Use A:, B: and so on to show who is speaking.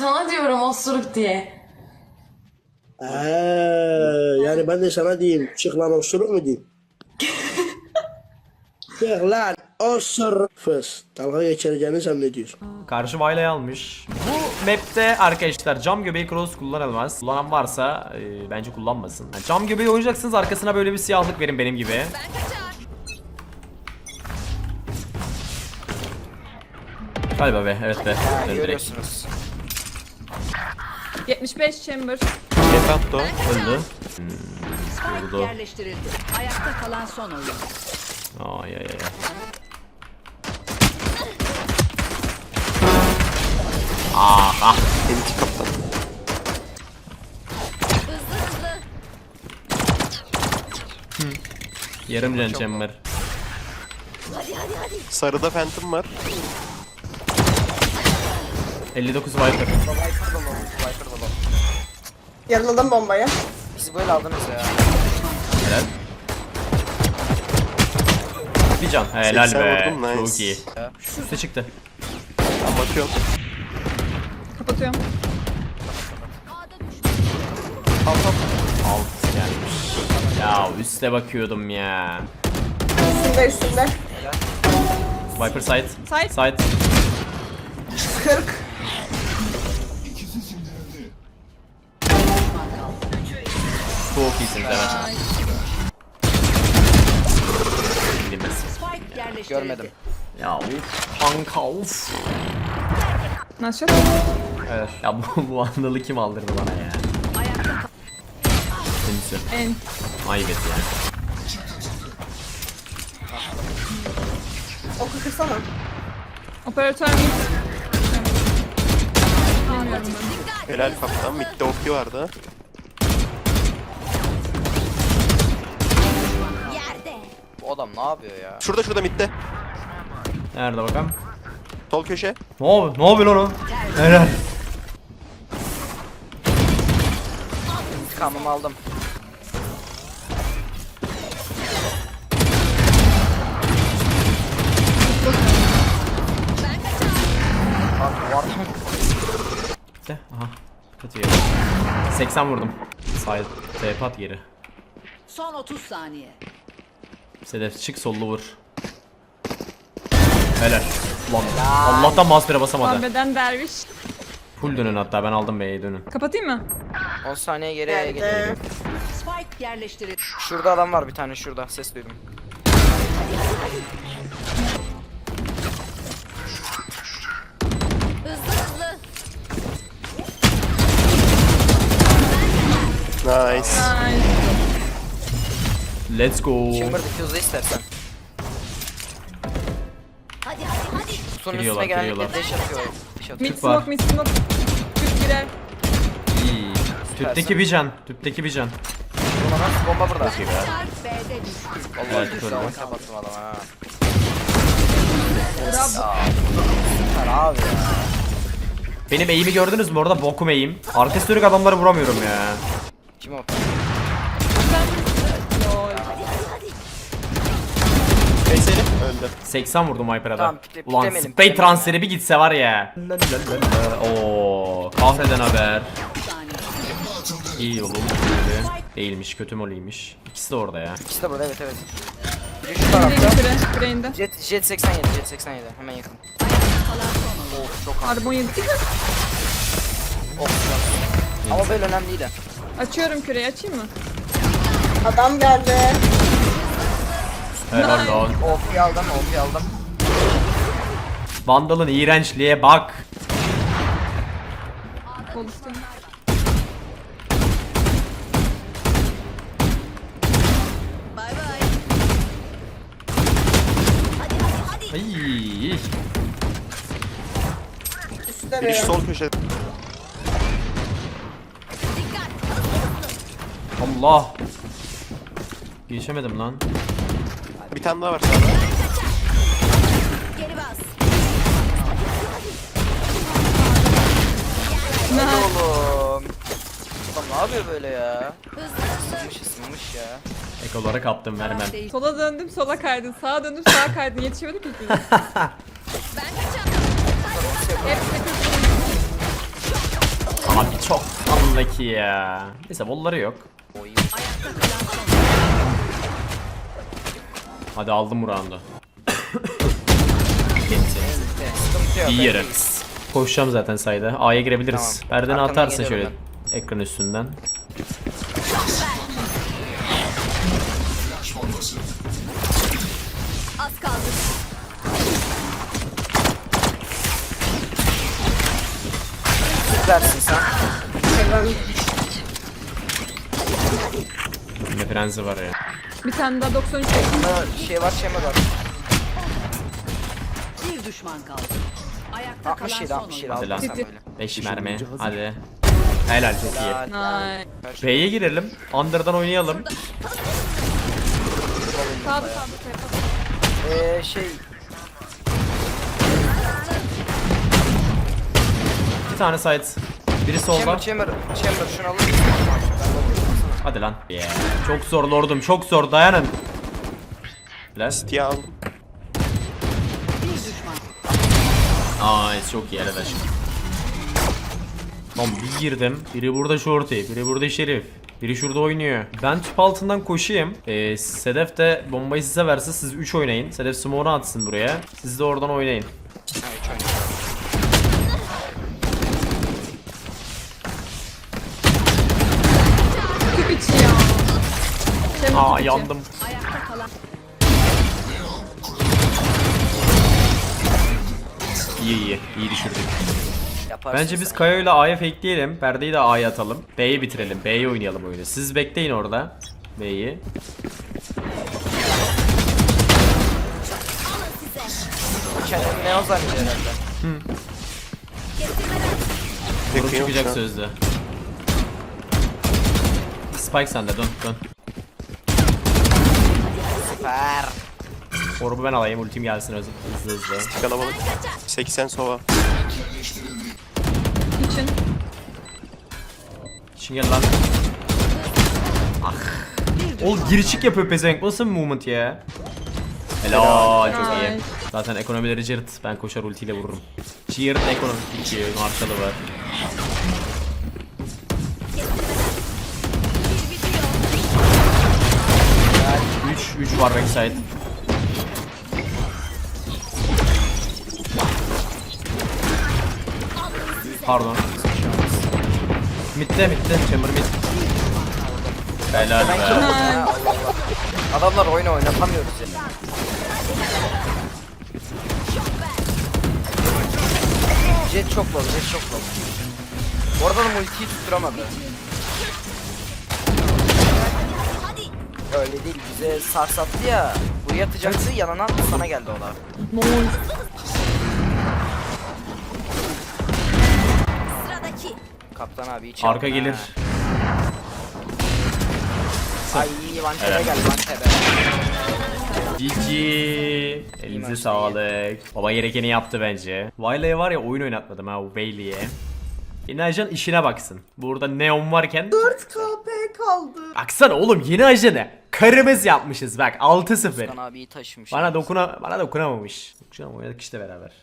A: Sana diyorum osuruk diye.
B: Ee, yani ben de sana diyeyim. Çık lan osuruk mu diyeyim? Çık lan osuruk. Fıs. Dalga geçireceğini zannediyorsun.
C: Karşı Vayla'yı almış. Bu map'te arkadaşlar cam göbeği cross kullanılmaz. Kullanan varsa e, bence kullanmasın. Yani cam göbeği oynayacaksınız arkasına böyle bir siyahlık verin benim gibi. Galiba be evet be.
D: Ha,
C: direkt.
D: görüyorsunuz.
E: 75 chamber.
D: Defakto.
C: Öldü.
F: Spike
C: Vurdu.
F: yerleştirildi. Ayakta kalan son oyun.
C: Ay ay ay. Ah ah.
D: Enti kaptan.
C: Yarım can chamber.
D: Sarıda Phantom var.
C: 59 Viper.
D: Viper da low. Viper da low.
G: Yaraladım bombayı.
D: Bizi böyle aldınız ya.
C: Helal. Bir can. Helal
D: 80
C: be.
D: vurdum, nice.
C: Çok iyi.
D: Ya.
C: Üste çıktı.
D: Ben bakıyorum.
E: Kapatıyorum.
D: Al al.
C: Alt gelmiş. Ya üste bakıyordum ya.
G: Üstünde üstünde.
C: Viper side.
E: Side.
C: Side.
G: 40.
C: Çok iyisiniz.
F: Spike yerleştirildi.
D: Görmedim.
C: Ya uf. Kanka uf.
E: Nasıl?
C: Evet. Ya bu, bu andalı kim aldırdı bana ya?
F: Ayakta.
E: En.
C: Ayıp et ya.
G: Oku kırsana.
E: Operatör mid. Bilmiyorum ben.
D: Helal kaptan. Mid'de OP vardı. Bu adam ne yapıyor ya? Şurada şurada mid'de.
C: Nerede bakalım?
D: Sol köşe.
C: Ne yapıyor? Ne yapıyor lan o? Helal.
D: İntikamımı aldım. Abi bu adam
C: De. Aha. Kötü yere. 80 vurdum. Side. TP at geri.
F: son 30 saniye.
C: Sedef çık sollu vur. Helal. Ulan Allah'tan maspere basamadı.
E: Darbeden derviş.
C: Full dönün hatta ben aldım B'ye dönün.
E: Kapatayım mı?
D: 10 saniye geriye.
G: Geldi.
F: Spike yerleştirildi.
D: Şurada adam var bir tane şurada ses duydum. Nice.
C: Let's go.
D: Chamber diffuse'da istersen. Hadi hadi hadi. Kutunun
C: Giriyorlar,
D: üstüne genellikle
C: giriyorlar.
D: dash atıyor. Dash atıyor.
E: Mid
C: Tüp var.
E: smoke, mid smoke. Tüp girer.
C: İyi. Tüpteki bir can. Tüpteki bir can.
D: Ulan nasıl bomba burada.
F: Spike B'de düştü.
D: Vallahi
C: Evet,
D: güzel
C: öyle.
D: kapattım adamı ha.
E: Bravo.
D: Süper abi ya.
C: Benim eğimi gördünüz mü orada bokum eğim. Arkası dönük adamları vuramıyorum ya.
D: Kim o?
E: Lol.
D: Öldü.
C: 80 vurdum Viper'a da.
D: Tamam, pite-
C: Ulan
D: pitemedim, pitemedim.
C: transferi bir gitse var ya. Oo, kahreden haber. İyi yolum. Böyle. Değilmiş, kötü moliymiş. İkisi de orada ya.
D: İkisi de burada evet evet. Biri şu tarafta.
E: götüre. Brain'de.
D: Jet, jet 87, jet 87 hemen yakın. Of çok az.
E: Arbon yedik.
D: Of çok Ama böyle önemli değil de.
E: Açıyorum küreyi açayım mı?
G: Adam geldi.
C: Helal lan.
D: OP aldım, OP aldım.
C: Vandal'ın iğrençliğe bak.
F: Bay.
C: Ay.
D: Biri sol köşe.
C: Allah. Geçemedim lan.
D: Bir tane daha var sağda.
F: Geri bas.
D: Oğlum. Adam ne yapıyor böyle ya? Isınmış ısınmış ya.
C: Ek olarak attım vermem.
E: Sola döndüm sola kaydın. Sağa döndüm sağa kaydın. Yetişemedik mi ikimiz? Hepsi kızım.
C: Çok anlaki ya. Neyse bolları yok.
D: Oy.
C: Hadi aldım bu roundu.
D: Sıkıntı yok.
C: İyi yere. Koşacağım zaten sayda. A'ya girebiliriz.
D: Tamam.
C: Perdeni
D: Arkandan
C: atarsın şöyle
D: geliyorum
C: ekran üstünden.
F: Az kaldı.
D: Süpersin sen.
C: Ne frenzi var ya.
E: Bir tane daha 93
D: Bunda şey var şey var.
F: Bir düşman kaldı. Ayakta
D: 67
F: kalan son
D: 67
F: oyuncu.
C: Hadi lan.
D: aldın sen böyle.
C: 5 mermi. Hadi. Helal çok iyi.
E: Nice.
C: B'ye girelim. Under'dan oynayalım.
E: Sağda sağda.
D: Eee şey
C: Bir tane side. Biri solda.
D: Chamber Chamber Chamber şunu alır mısın? Ben de vurayım.
C: Hadi lan. Yeah. Çok zor lordum. Çok zor. Dayanın. Last.
F: Düşman.
C: Nice. Çok iyi arkadaş. Lan bir girdim. Biri burada shorty. Biri burada şerif. Biri şurada oynuyor. Ben tüp altından koşayım. Ee, Sedef de bombayı size verse siz 3 oynayın. Sedef smoke'unu atsın buraya. Siz de oradan oynayın.
D: Ha, üç oynuyor.
E: Tüp içi ya. Chamber
C: Aa yandım.
F: Ayakta kalan
C: İyi iyi. İyi düşürdük.
D: Yaparsın
C: Bence biz
D: sen.
C: Kaya ile A'ya fakeleyelim. Perdeyi de A'ya atalım. B'yi bitirelim. B'yi oynayalım oyunu. Siz bekleyin orada. B'yi.
D: Kendini ne o zannediyor herhalde.
C: Vurup çıkacak sözde. Spike sende dön dön.
D: Süper.
C: Orbu ben alayım ultim gelsin hızlı hızlı. hızlı.
H: Kalabalık. 80 sova.
E: için.
C: Şimdi gel lan. Ah. Oğlum giri çık yapıyor pezevenk. Nasıl bir movement ya? Helal çok iyi. Zaten ekonomileri cırt. Ben koşar ultiyle vururum. Cırt ekonomi. 2 marşalı var. Var backside. Pardon. Mid'de mid'de chamber mid. Helal be.
D: Adamlar oyunu oynatamıyoruz ya. Jet çok low, Jet çok low. Bu arada da multiyi tutturamadı. Öyle değil, bize sarsattı ya. Buraya atacaktı, yanına sana geldi o da.
E: Nice.
F: sıradaki.
D: Kaptan abi yapma
C: Arka gelir.
D: Ay, Vanter'e gel, Vanter'e.
C: GG. Elinize sağlık. Baba gerekeni yaptı bence. Wiley'e var ya oyun oynatmadım ha o Bailey'e. Yeni ajan işine baksın. Burada neon varken
G: 4KP kaldı.
C: Baksana oğlum yeni ajanı. Karımız yapmışız bak 6-0.
D: Kan abiyi taşımış.
C: Bana dokuna bana dokunamamış. Dokunamamış oynadık işte beraber.